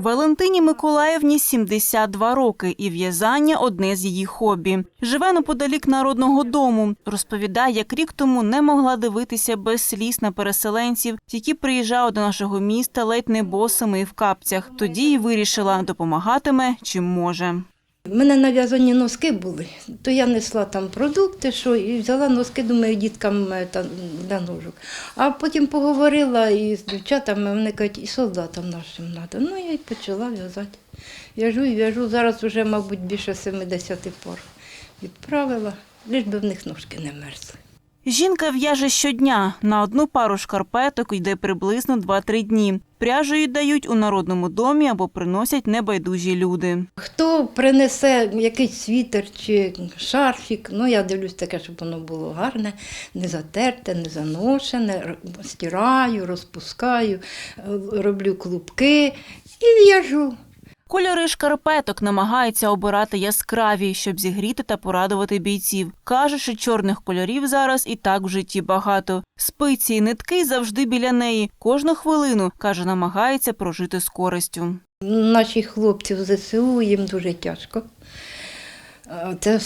Валентині Миколаївні 72 роки, і в'язання одне з її хобі. Живе неподалік народного дому. Розповідає, як рік тому не могла дивитися без сліз на переселенців, які приїжджали до нашого міста ледь не босими і в капцях. Тоді й вирішила, допомагатиме чим може. У мене нав'язані носки були, то я несла там продукти, що і взяла носки, думаю, діткам е, та, для ножок. А потім поговорила із дівчатами, вони кажуть, і солдатам нашим треба. Ну я й почала в'язати. В'яжу і в'яжу. Зараз вже, мабуть, більше 70 пор відправила, лиш би в них ножки не мерзли. Жінка в'яже щодня. На одну пару шкарпеток йде приблизно 2-3 дні. Пряжу їй дають у народному домі або приносять небайдужі люди. Хто принесе якийсь світер чи шарфік, ну я дивлюсь таке, щоб воно було гарне, не затерте, не заношене, стираю, розпускаю, е, роблю клубки і в'яжу. Кольори шкарпеток намагаються обирати яскраві, щоб зігріти та порадувати бійців. Каже, що чорних кольорів зараз і так в житті багато. Спиці і нитки завжди біля неї. Кожну хвилину, каже, намагається прожити з користю. Наші хлопці в ЗСУ їм дуже тяжко. Це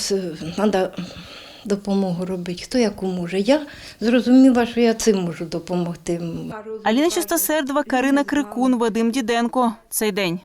треба допомогу робити. Хто яку може. Я зрозуміла, що я цим можу допомогти. Аліна Чистосердова, Карина Крикун, Вадим Діденко. Цей день.